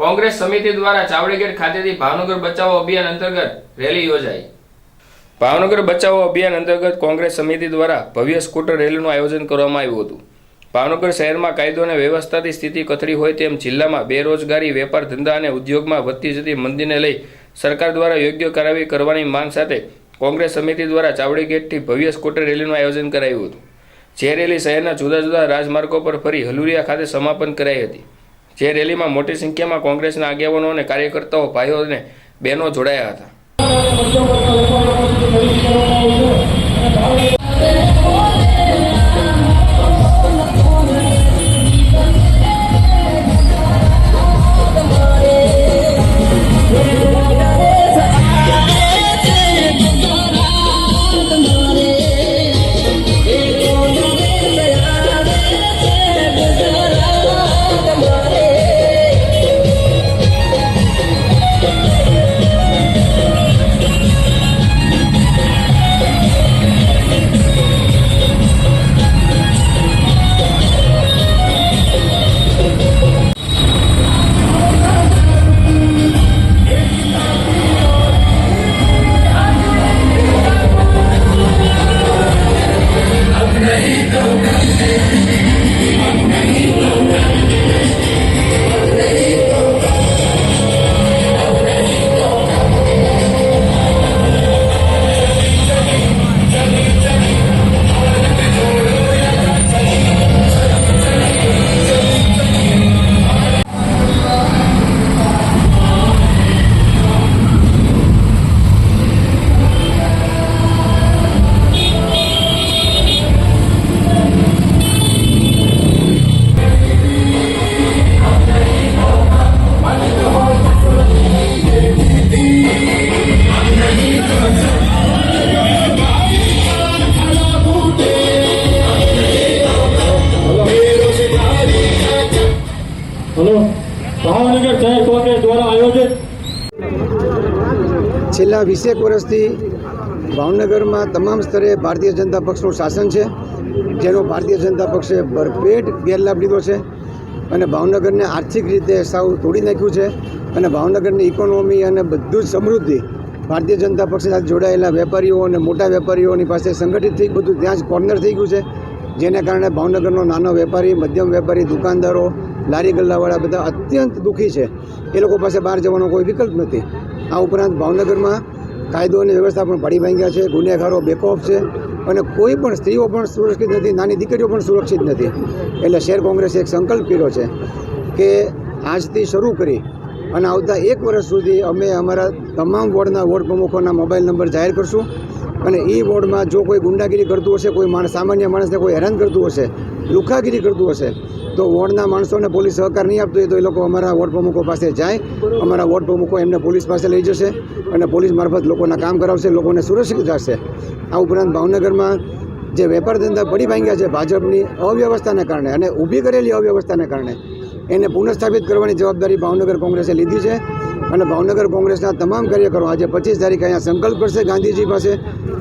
કોંગ્રેસ સમિતિ દ્વારા ચાવડીગેટ ખાતેથી ભાવનગર બચાવો અભિયાન અંતર્ગત રેલી યોજાઈ. ભાવનગર બચાવો અભિયાન અંતર્ગત કોંગ્રેસ સમિતિ દ્વારા ભવ્ય સ્કૂટર રેલીનું આયોજન કરવામાં આવ્યું હતું. ભાવનગર શહેરમાં કાયદો અને વ્યવસ્થાની સ્થિતિ કથળી હોય તેમ જિલ્લામાં બેરોજગારી, વેપાર ધંધા અને ઉદ્યોગમાં વધતી જતી મંદીને લઈ સરકાર દ્વારા યોગ્ય કાર્યવાહી કરવાની માંગ સાથે કોંગ્રેસ સમિતિ દ્વારા ચાવડી ગેટથી ભવ્ય સ્કૂટર રેલીનું આયોજન કરાયું હતું. જે રેલી શહેરના જુદા જુદા રાજમાર્ગો પર ફરી હલુરિયા ખાતે સમાપન કરાઈ હતી. જે રેલીમાં મોટી સંખ્યામાં કોંગ્રેસના આગેવાનો અને કાર્યકર્તાઓ ભાઈઓ અને બહેનો જોડાયા હતા. હલો? ભાવનગર શહેર કોંગ્રેસ દ્વારા આયોજિત છેલ્લા વીસેક વર્ષથી ભાવનગરમાં તમામ સ્તરે ભારતીય જનતા પક્ષનું શાસન છે, જેનો ભારતીય જનતા પક્ષે ભરપેટ ગેરલાભ લીધો છે અને ભાવનગરને આર્થિક રીતે સાવ તોડી નાખ્યું છે અને ભાવનગરની ઇકોનોમી અને બધું જ સમૃદ્ધિ ભારતીય જનતા પક્ષ સાથે જોડાયેલા વેપારીઓ અને મોટા વેપારીઓની પાસે સંગઠિત થઈ બધું ત્યાં જ કોર્નર થઈ ગયું છે. જેને કારણે ભાવનગરનો નાનો વેપારી, મધ્યમ વેપારી, દુકાનદારો લારી ગલ્લાવાળા બધા અત્યંત દુઃખી છે. એ લોકો પાસે બહાર જવાનો કોઈ વિકલ્પ નથી. આ ઉપરાંત ભાવનગરમાં કાયદો અને વ્યવસ્થા પણ પડી ભાંગ્યા છે. ગુનેગારો બેકઓફ છે અને કોઈ પણ સ્ત્રીઓ પણ સુરક્ષિત નથી, નાની દીકરીઓ પણ સુરક્ષિત નથી. એટલે શહેર કોંગ્રેસે એક સંકલ્પ કર્યો છે કે આજથી શરૂ કરી અને આવતા એક વર્ષ સુધી અમે અમારા તમામ વોર્ડના વોર્ડ પ્રમુખોના મોબાઈલ નંબર જાહેર કરશું. અને એ વોર્ડમાં જો કોઈ ગુંડાગીરી કરતું હશે, કોઈ માણસ સામાન્ય માણસને કોઈ હેરાન કરતું હશે લુખાગીરી કરતું હશે. તો વોર્ડના માણસોને પોલીસ સહકાર નહીં આપતો તો એ લોકો અમારા વોર્ડ પ્રમુખો પાસે જાય. અમારા વોર્ડ પ્રમુખો એમને પોલીસ પાસે લઈ જશે અને પોલીસ મારફત લોકોના કામ કરાવશે, લોકોને સુરક્ષિત રાખશે. આ ઉપરાંત ભાવનગરમાં જે વેપાર ધંધા પડી ભાંગ્યા છે ભાજપની અવ્યવસ્થાને કારણે અને ઊભી કરેલી અવ્યવસ્થાને કારણે, એને પુનઃસ્થાપિત કરવાની જવાબદારી ભાવનગર કોંગ્રેસે લીધી છે. અને ભાવનગર કોંગ્રેસના તમામ કાર્યકરો આજે પચીસ તારીખે અહીંયા સંકલ્પ કરશે ગાંધીજી પાસે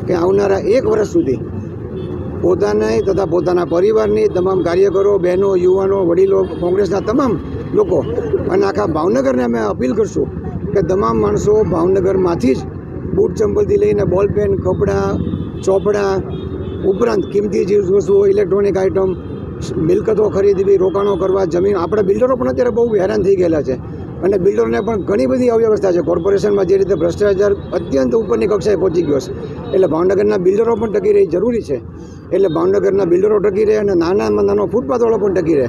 કે આવનારા એક વર્ષ સુધી પોતાને તથા પોતાના પરિવારની તમામ કાર્યકરો, બહેનો, યુવાનો, વડીલો, કોંગ્રેસના તમામ લોકો અને આખા ભાવનગરને અમે અપીલ કરશું કે તમામ માણસો ભાવનગરમાંથી જ બૂટ ચંપલથી લઈને બોલ પેન, કપડાં, ચોપડા ઉપરાંત કિંમતી ચીજવસ્તુઓ ઇલેક્ટ્રોનિક આઇટમ, મિલકતો ખરીદવી, રોકાણો કરવા, જમીન, આપણા બિલ્ડરો પણ અત્યારે બહુ હેરાન થઈ ગયેલા છે. અને બિલ્ડરોને પણ ઘણી બધી અવ્યવસ્થા છે. કોર્પોરેશનમાં જે રીતે ભ્રષ્ટાચાર અત્યંત ઉપરની કક્ષાએ પહોંચી ગયો છે. એટલે ભાવનગરના બિલ્ડરો પણ ટકી રહી જરૂરી છે. એટલે ભાવનગરના બિલ્ડરો ટકી રહે અને નાનામાં નાનો ફૂટપાથવાળો પણ ટકી રહે.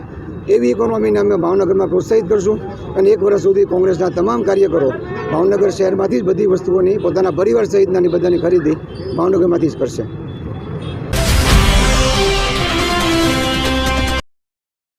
એવી ઇકોનોમીને અમે ભાવનગરમાં પ્રોત્સાહિત કરશું અને એક વર્ષ સુધી કોંગ્રેસના તમામ કાર્યકરો ભાવનગર શહેરમાંથી જ બધી વસ્તુઓની પોતાના પરિવાર સહિતનાની બધાની ખરીદી ભાવનગરમાંથી જ કરશે.